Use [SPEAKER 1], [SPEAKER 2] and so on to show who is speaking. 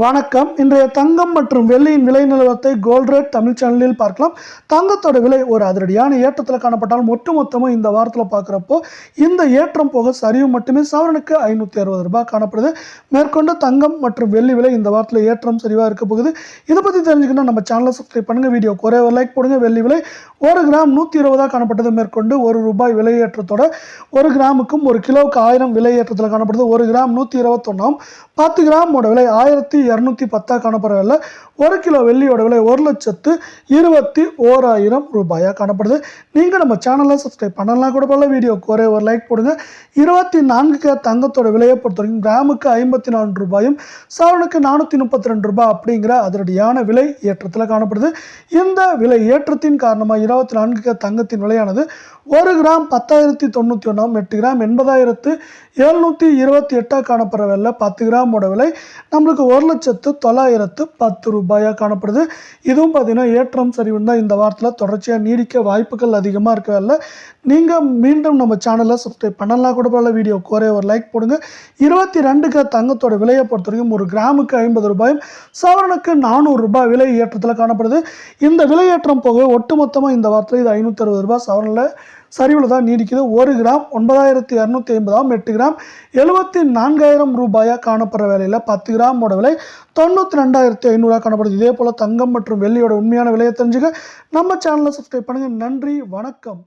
[SPEAKER 1] வணக்கம். இன்றைய தங்கம் மற்றும் வெள்ளியின் விலை நிலவரத்தை கோல்ட் ரேட் தமிழ் சேனலில் பார்க்கலாம். தங்கத்தோட விலை ஒரு அதிரடியான ஏற்றத்தில் காணப்பட்டாலும் ஒட்டுமொத்தமாக இந்த வாரத்தில் பார்க்குறப்போ இந்த ஏற்றம் போக சரிவு மட்டுமே சவரனுக்கு ஐநூற்றி அறுபது ரூபாய் காணப்படுது. மேற்கொண்டு தங்கம் மற்றும் வெள்ளி விலை இந்த வாரத்தில் ஏற்றம் சரிவாக இருக்க போகுது. இதை பற்றி தெரிஞ்சுக்கணும் நம்ம சேனலை சப்ஸ்கிரைப் பண்ணுங்கள் வீடியோ குறைய ஒரு லைக் போடுங்க. வெள்ளி விலை ஒரு கிராம் நூற்றி இருபதாக காணப்பட்டது. மேற்கொண்டு ஒரு ரூபாய் விலை ஏற்றத்தோட ஒரு கிராமுக்கும் ஒரு கிலோவுக்கு ஆயிரம் விலை ஏற்றத்தில் காணப்படுது. ஒரு கிராம் நூற்றி இருபத்தொன்னாம் பத்து கிராமோட விலை ஆயிரத்தி இரநூத்தி பத்தாக காணப்படுறதில்ல ஒரு கிலோ வெள்ளியோட விலை ஒரு லட்சத்து இருபத்தி ஓராயிரம் ரூபாயாக காணப்படுது. நீங்கள் நம்ம சேனலை சப்ஸ்கிரைப் பண்ணலாம் கூட போல வீடியோக்கு ஒரே ஒரு லைக் போடுங்க. இருபத்தி நான்கு கே தங்கத்தோட விலையை பொறுத்த வரைக்கும் கிராமுக்கு ஐம்பத்தி நான்கு ரூபாயும் சவனுக்கு நானூற்றி முப்பத்தி ரெண்டு ரூபாய் அப்படிங்கிற அதிரடியான விலை ஏற்றத்தில் காணப்படுது. இந்த விலை ஏற்றத்தின் காரணமாக இருபத்தி நான்கு கே தங்கத்தின் விலையானது ஒரு கிராம் பத்தாயிரத்தி தொண்ணூற்றி ஒன்றாம் எட்டு கிராம் எண்பதாயிரத்து எழுநூற்றி இருபத்தி எட்டாக காணப்படுற விலை பத்து கிராமோட விலை. நம்மளுக்கு ஒரு லட்சத்து தொள்ளாயிரத்து பத்து ரூபாயாக காணப்படுது. இதுவும் பார்த்தீங்கன்னா ஏற்றம் சரிவுன்னு தான் இந்த வாரத்தில் தொடர்ச்சியாக நீடிக்க வாய்ப்புகள் அதிகமாக இருக்கவில்ல நீங்கள் மீண்டும் நம்ம சேனலை சப்ஸ்கிரைப் பண்ணலாம் கூட போல வீடியோ குறைய ஒரு லைக் போடுங்க. இருபத்தி ரெண்டுக்கு தங்கத்தோட விலையை பொறுத்த வரைக்கும் ஒரு கிராமுக்கு ஐம்பது ரூபாயும் சவரனுக்கு நானூறு ரூபாய் விலை ஏற்றத்தில் காணப்படுது. இந்த விலையேற்றம் போக ஒட்டுமொத்தமாக இந்த வாரத்தில் இது ஐநூற்றி அறுபது ரூபாய் சவரனில் சரிவில் தான் நீடிக்குது. ஒரு கிராம் ஒன்பதாயிரத்தி இரநூத்தி ஐம்பதாம் எட்டு கிராம் எழுபத்தி நான்காயிரம் ரூபாயாக காணப்படுற வேலையில் பத்து கிராமோட விலை தொண்ணூற்றி ரெண்டாயிரத்தி ஐநூறுரூவா காணப்படுது. இதே போல் தங்கம் மற்றும் வெள்ளியோட உண்மையான விலையை தெரிஞ்சுக்க நம்ம சேனலை சப்ஸ்கிரைப் பண்ணுங்கள் நன்றி வணக்கம்.